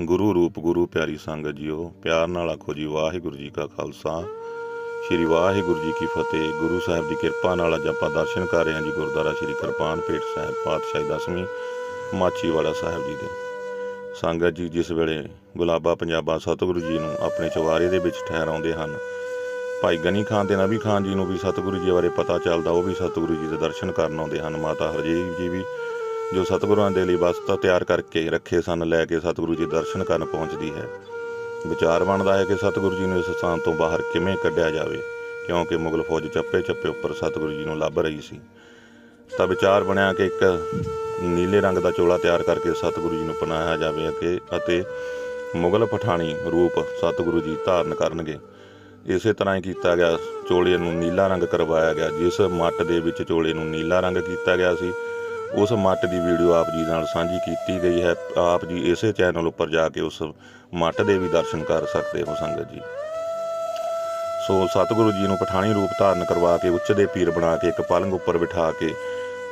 ਗੁਰੂ ਰੂਪ ਗੁਰੂ ਪਿਆਰੀ ਸੰਗਤ ਜੀਓ, ਪਿਆਰ ਨਾਲ ਆਖੋ ਜੀ, ਵਾਹਿਗੁਰੂ ਜੀ ਕਾ ਖਾਲਸਾ। ਸ਼੍ਰੀ ਵਾਹਿਗੁਰੂ ਜੀ ਕੀ ਫਤਿਹ। ਗੁਰੂ ਸਾਹਿਬ ਦੀ ਕਿਰਪਾ ਨਾਲ ਅੱਜ ਆਪਾਂ ਦਰਸ਼ਨ ਕਰ ਰਹੇ ਹਾਂ ਜੀ ਗੁਰਦੁਆਰਾ ਸ਼੍ਰੀ ਕਿਰਪਾਨ ਪੇਟ ਸਾਹਿਬ ਪਾਤਸ਼ਾਹੀ ਦਸਵੀਂ ਮਾਚੀਵਾੜਾ ਸਾਹਿਬ ਜੀ ਦੇ। ਸੰਗਤ ਜੀ ਜਿਸ ਵੇਲੇ ਗੁਲਾਬਾ ਪੰਜਾਬਾ ਸਤਿਗੁਰੂ ਜੀ ਨੂੰ ਆਪਣੇ ਚਵਾਰੇ ਦੇ ਵਿੱਚ ਠਹਿਰਾਉਂਦੇ ਹਨ, ਭਾਈ ਗਨੀ ਖਾਨ ਤੇ ਨਬੀ ਖਾਨ ਜੀ ਨੂੰ ਵੀ ਸਤਿਗੁਰੂ ਜੀ ਬਾਰੇ ਪਤਾ ਚੱਲਦਾ, ਉਹ ਵੀ ਸਤਿਗੁਰੂ ਜੀ ਦੇ ਦਰਸ਼ਨ ਕਰਨ ਆਉਂਦੇ ਹਨ। ਮਾਤਾ ਹਰਜੀਤ ਜੀ ਵੀ ਜੋ ਸਤਿਗੁਰਾਂ ਦੇ ਲਈ ਵਸਤਾ ਤਿਆਰ ਕਰਕੇ ਰੱਖੇ ਸਨ, ਲੈ ਕੇ ਸਤਿਗੁਰੂ ਜੀ ਦਰਸ਼ਨ ਕਰਨ ਪਹੁੰਚਦੀ ਹੈ। ਵਿਚਾਰ ਬਣਦਾ ਹੈ ਕਿ ਸਤਿਗੁਰੂ ਜੀ ਨੂੰ ਇਸ ਸਥਾਨ ਤੋਂ ਬਾਹਰ ਕਿਵੇਂ ਕੱਢਿਆ ਜਾਵੇ, ਕਿਉਂਕਿ ਮੁਗਲ ਫੌਜ ਚੱਪੇ ਚੱਪੇ ਉੱਪਰ ਸਤਿਗੁਰੂ ਜੀ ਨੂੰ ਲੱਭ ਰਹੀ ਸੀ। ਤਾਂ ਵਿਚਾਰ ਬਣਿਆ ਕਿ ਇੱਕ ਨੀਲੇ ਰੰਗ ਦਾ ਚੋਲਾ ਤਿਆਰ ਕਰਕੇ ਸਤਿਗੁਰੂ ਜੀ ਨੂੰ ਪਨਾਇਆ ਜਾਵੇ ਅਤੇ ਅਤੇ ਮੁਗਲ ਪਠਾਣੀ ਰੂਪ ਸਤਿਗੁਰੂ ਜੀ ਧਾਰਨ ਕਰਨਗੇ। ਇਸੇ ਤਰ੍ਹਾਂ ਹੀ ਕੀਤਾ ਗਿਆ, ਚੋਲੇ ਨੂੰ ਨੀਲਾ ਰੰਗ ਕਰਵਾਇਆ ਗਿਆ, ਜਿਸ ਮੱਟ ਦੇ ਵਿੱਚ ਚੋਲੇ ਨੂੰ ਨੀਲਾ ਰੰਗ ਕੀਤਾ ਗਿਆ ਸੀ। ਉਸ ਮੱਟ ਦੀ ਵੀਡੀਓ ਆਪ ਜੀ ਨਾਲ ਸਾਂਝੀ ਕੀਤੀ ਗਈ ਹੈ। ਆਪ ਜੀ ਇਸੇ ਚੈਨਲ ਉੱਪਰ ਜਾ ਕੇ ਉਸ ਮੱਟ ਦੇ ਵੀ ਦਰਸ਼ਨ ਕਰ ਸਕਦੇ ਹੋ ਸੰਗਤ ਜੀ। ਸੋ ਸਤਿਗੁਰੂ ਜੀ ਨੂੰ ਪਠਾਣੀ ਰੂਪ ਧਾਰਨ ਕਰਵਾ ਕੇ, ਉੱਚ ਦੇ ਪੀਰ ਬਣਾ ਕੇ, ਇੱਕ ਪਲੰਗ ਉੱਪਰ ਬਿਠਾ ਕੇ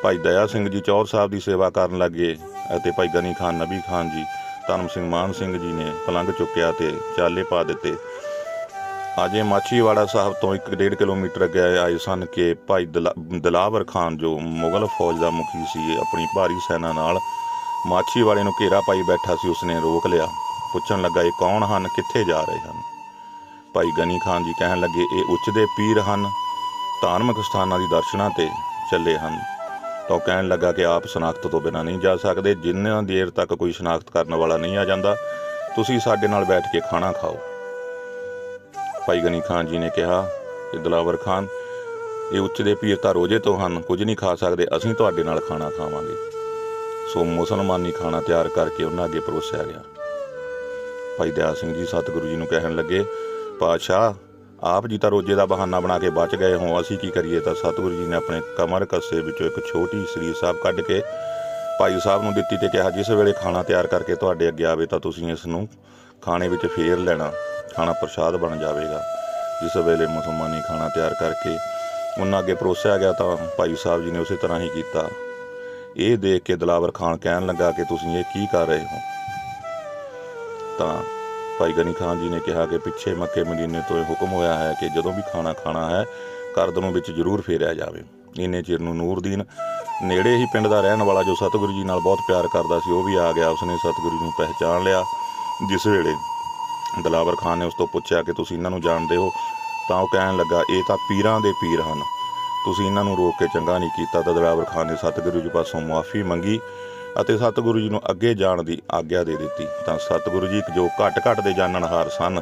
ਭਾਈ ਦਇਆ ਸਿੰਘ ਜੀ ਚੌਰ ਸਾਹਿਬ ਦੀ ਸੇਵਾ ਕਰਨ ਲੱਗੇ ਅਤੇ ਭਾਈ ਗਨੀ ਖਾਨ, ਨਬੀ ਖਾਨ ਜੀ, ਧਰਮ ਸਿੰਘ ਮਾਨ ਸਿੰਘ ਜੀ ਨੇ ਪਲੰਗ ਚੁੱਕਿਆ ਤੇ ਚਾਲੇ ਪਾ ਦਿੱਤੇ। ਅਜੇ ਮਾਛੀਵਾੜਾ ਸਾਹਿਬ ਤੋਂ 1.5 ਕਿਲੋਮੀਟਰ ਅੱਗੇ ਆਏ ਸਨ ਕਿ ਭਾਈ ਦਲਾ- ਦਲਾਵਰ ਖਾਨ ਜੋ ਮੁਗਲ ਫੌਜ ਦਾ ਮੁਖੀ ਸੀ ਆਪਣੀ ਭਾਰੀ ਸੈਨਾ ਨਾਲ ਮਾਛੀਵਾੜੇ ਨੂੰ ਘੇਰਾ ਪਾਈ ਬੈਠਾ ਸੀ, ਉਸਨੇ ਰੋਕ ਲਿਆ। ਪੁੱਛਣ ਲੱਗਾ, ਇਹ ਕੌਣ ਹਨ? ਕਿੱਥੇ ਜਾ ਰਹੇ ਹਨ? ਭਾਈ ਗਨੀ ਖਾਨ ਜੀ ਕਹਿਣ ਲੱਗੇ, ਇਹ ਉੱਚ ਦੇ ਪੀਰ ਹਨ। ਧਾਰਮਿਕ ਸਥਾਨਾਂ ਦੀ ਦਰਸ਼ਨਾਂ ਤੇ ਚੱਲੇ ਹਨ। ਤਾਂ ਉਹ ਕਹਿਣ ਲੱਗਾ ਕਿ ਆਪ ਸ਼ਨਾਖਤ ਤੋਂ ਬਿਨਾਂ ਨਹੀਂ ਜਾ ਸਕਦੇ। ਜਿੰਨਾ ਦੇਰ ਤੱਕ ਕੋਈ ਸ਼ਨਾਖਤ ਕਰਨ ਵਾਲਾ ਨਹੀਂ ਆ ਜਾਂਦਾ, ਤੁਸੀਂ ਸਾਡੇ ਨਾਲ ਬੈਠ ਕੇ ਖਾਣਾ ਖਾਓ। ਭਾਈ ਗਨੀ ਖਾਨ ਜੀ ਨੇ ਕਿਹਾ ਕਿ ਦਲਾਵਰ ਖਾਨ, ਇਹ ਉੱਚ ਦੇ ਪੀਰ ਤਾਂ ਰੋਜੇ ਤੋਂ ਹਨ, ਕੁਝ ਨਹੀਂ ਖਾ ਸਕਦੇ, ਅਸੀਂ ਤੁਹਾਡੇ ਨਾਲ ਖਾਣਾ ਖਾਵਾਂਗੇ। ਸੋ ਮੁਸਲਮਾਨੀ ਖਾਣਾ ਤਿਆਰ ਕਰਕੇ ਉਹਨਾਂ ਅੱਗੇ ਪਰੋਸਿਆ ਗਿਆ। ਭਾਈ ਦਇਆ ਸਿੰਘ ਜੀ ਸਤਿਗੁਰੂ ਜੀ ਨੂੰ ਕਹਿਣ ਲੱਗੇ, ਪਾਤਸ਼ਾਹ, ਆਪ ਜੀ ਤਾਂ ਰੋਜੇ ਦਾ ਬਹਾਨਾ ਬਣਾ ਕੇ ਬਚ ਗਏ ਹੋ, ਅਸੀਂ ਕੀ ਕਰੀਏ? ਤਾਂ ਸਤਿਗੁਰੂ ਜੀ ਨੇ ਆਪਣੇ ਕਮਰ ਕੱਸੇ ਵਿੱਚੋਂ ਇੱਕ ਛੋਟੀ ਸਰੀਰ ਸਾਹਿਬ ਕੱਢ ਕੇ ਭਾਈ ਸਾਹਿਬ ਨੂੰ ਦਿੱਤੀ ਤੇ ਕਿਹਾ, ਜਿਸ ਵੇਲੇ ਖਾਣਾ ਤਿਆਰ ਕਰਕੇ ਤੁਹਾਡੇ ਅੱਗੇ ਆਵੇ ਤਾਂ ਤੁਸੀਂ ਇਸ ਨੂੰ ਖਾਣੇ ਵਿੱਚ ਫੇਰ ਲੈਣਾ, ਖਾਣਾ ਪ੍ਰਸ਼ਾਦ ਬਣ ਜਾਵੇਗਾ। ਜਿਸ ਵੇਲੇ ਮੁਸਲਮਾਨੀ ਖਾਣਾ ਤਿਆਰ ਕਰਕੇ ਉਹਨਾਂ ਅੱਗੇ ਪਰੋਸਿਆ ਗਿਆ ਤਾਂ ਭਾਈ ਸਾਹਿਬ ਜੀ ਨੇ ਉਸੇ ਤਰ੍ਹਾਂ ਹੀ ਕੀਤਾ। ਇਹ ਦੇਖ ਕੇ ਦਲਾਵਰ ਖਾਨ ਕਹਿਣ ਲੱਗਾ ਕਿ ਤੁਸੀਂ ਇਹ ਕੀ ਕਰ ਰਹੇ ਹੋ? ਤਾਂ ਭਾਈ ਗਨੀ ਖਾਨ ਜੀ ਨੇ ਕਿਹਾ ਕਿ ਪਿੱਛੇ ਮੱਕੇ ਮਦੀਨੇ ਤੋਂ ਇਹ ਹੁਕਮ ਹੋਇਆ ਹੈ ਕਿ ਜਦੋਂ ਵੀ ਖਾਣਾ ਖਾਣਾ ਹੈ ਕਰਦ ਨੂੰ ਵਿੱਚ ਜ਼ਰੂਰ ਫੇਰਿਆ ਜਾਵੇ। ਇੰਨੇ ਚਿਰ ਨੂੰ ਨੂਰਦੀਨ ਨੇੜੇ ਹੀ ਪਿੰਡ ਦਾ ਰਹਿਣ ਵਾਲਾ ਜੋ ਸਤਿਗੁਰੂ ਜੀ ਨਾਲ ਬਹੁਤ ਪਿਆਰ ਕਰਦਾ ਸੀ, ਉਹ ਵੀ ਆ ਗਿਆ। ਉਸਨੇ ਸਤਿਗੁਰੂ ਨੂੰ ਪਹਿਚਾਨ ਲਿਆ। ਜਿਸ ਵੇਲੇ ਦਲਾਵਰ ਖਾਨ ਨੇ ਉਸ ਤੋਂ ਪੁੱਛਿਆ ਕਿ ਤੁਸੀਂ ਇਹਨਾਂ ਨੂੰ ਜਾਣਦੇ ਹੋ, ਤਾਂ ਉਹ ਕਹਿਣ ਲੱਗਾ, ਇਹ ਤਾਂ ਪੀਰਾਂ ਦੇ ਪੀਰ ਹਨ। ਤੁਸੀਂ ਇਹਨਾਂ ਨੂੰ ਰੋਕ ਕੇ ਚੰਗਾ ਨਹੀਂ ਕੀਤਾ ਤਾਂ ਦਲਾਵਰ ਖਾਨ ਨੇ ਸਤਿਗੁਰੂ ਜੀ ਪਾਸੋਂ ਮੁਆਫੀ ਮੰਗੀ ਅਤੇ ਸਤਿਗੁਰੂ ਜੀ ਨੂੰ ਅੱਗੇ ਜਾਣ ਦੀ ਆਗਿਆ ਦੇ ਦਿੱਤੀ। ਤਾਂ ਸਤਿਗੁਰੂ ਜੀ ਜੋ ਘਟ ਘਟ ਦੇ ਜਾਣਨਹਾਰ ਸਨ।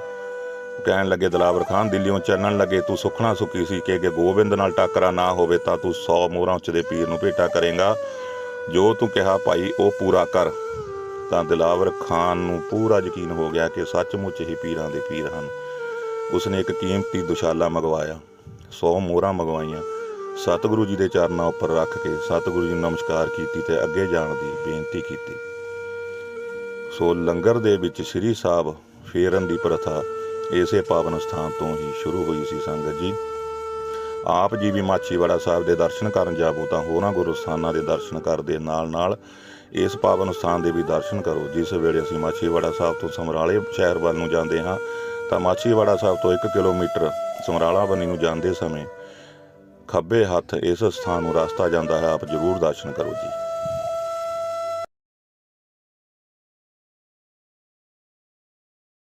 ਕਹਿਣ ਲੱਗੇ, ਦਲਾਵਰ ਖਾਨ ਦਿੱਲੀੋਂ ਚੱਲਣ ਲੱਗੇ, ਤੂੰ ਸੁਖਣਾ ਸੁਖੀ ਸੀ ਕਿ ਅੱਗੇ ਗੋਬਿੰਦ ਨਾਲ ਟੱਕਰਾ ਨਾ ਹੋਵੇ ਤਾਂ ਤੂੰ 100 ਮੋਹਰਾਂ ਉੱਚ ਦੇ ਪੀਰ ਨੂੰ ਭੇਟਾ ਕਰੇਗਾ। ਜੋ ਤੂੰ ਕਿਹਾ ਭਾਈ, ਉਹ ਪੂਰਾ ਕਰ। ਤਾਂ ਦਿਲਾਵਰ ਖਾਨ ਨੂੰ ਪੂਰਾ ਯਕੀਨ ਹੋ ਗਿਆ ਕਿ ਸੱਚਮੁੱਚ ਹੀ ਪੀਰਾਂ ਦੇ ਪੀਰ ਹਨ। ਉਸਨੇ ਇੱਕ ਕੀਮਤੀ ਦੁਸ਼ਾਲਾ ਮੰਗਵਾਇਆ। 100 ਮੋਹਰਾਂ ਮੰਗਵਾਈਆਂ। ਸਤਿਗੁਰੂ ਜੀ ਦੇ ਚਰਨਾਂ ਉੱਪਰ ਰੱਖ ਕੇ ਸਤਿਗੁਰੂ ਜੀ ਨੂੰ ਨਮਸਕਾਰ ਕੀਤੀ ਤੇ ਅੱਗੇ ਜਾਣ ਦੀ ਬੇਨਤੀ ਕੀਤੀ। ਸੋ ਲੰਗਰ ਦੇ ਵਿੱਚ ਸ੍ਰੀ ਸਾਹਿਬ ਫੇਰਨ ਦੀ ਪ੍ਰਥਾ ਇਸੇ ਪਾਵਨ ਸਥਾਨ ਤੋਂ ਹੀ ਸ਼ੁਰੂ ਹੋਈ ਸੀ ਸੰਗਤ ਜੀ। ਆਪ ਜੀ ਵੀ ਮਾਚੀਵਾੜਾ ਸਾਹਿਬ ਦੇ ਦਰਸ਼ਨ ਕਰਨ ਜਾਵੋ ਤਾਂ ਹੋਰਾਂ ਗੁਰੂ ਸਥਾਨਾਂ ਦੇ ਦਰਸ਼ਨ ਕਰਦੇ ਨਾਲ ਨਾਲ ਇਸ ਪਾਵਨ ਸਥਾਨ ਦੇ ਵੀ ਦਰਸ਼ਨ ਕਰੋ। ਜਿਸ ਵੇਲੇ ਅਸੀਂ ਮਾਛੀਵਾੜਾ ਸਾਹਿਬ ਤੋਂ ਸਮਰਾਲੇ ਸ਼ਹਿਰ ਵੱਲ ਨੂੰ ਜਾਂਦੇ ਹਾਂ, ਤਾਂ ਮਾਛੀਵਾੜਾ ਸਾਹਿਬ ਤੋਂ 1 ਕਿਲੋਮੀਟਰ ਸਮਰਾਲਾ ਬੰਨੀ ਨੂੰ ਜਾਂਦੇ ਸਮੇਂ ਖੱਬੇ ਹੱਥ ਇਸ ਸਥਾਨ ਨੂੰ ਰਸਤਾ ਜਾਂਦਾ ਹੈ। ਆਪ ਜ਼ਰੂਰ ਦਰਸ਼ਨ ਕਰੋ ਜੀ।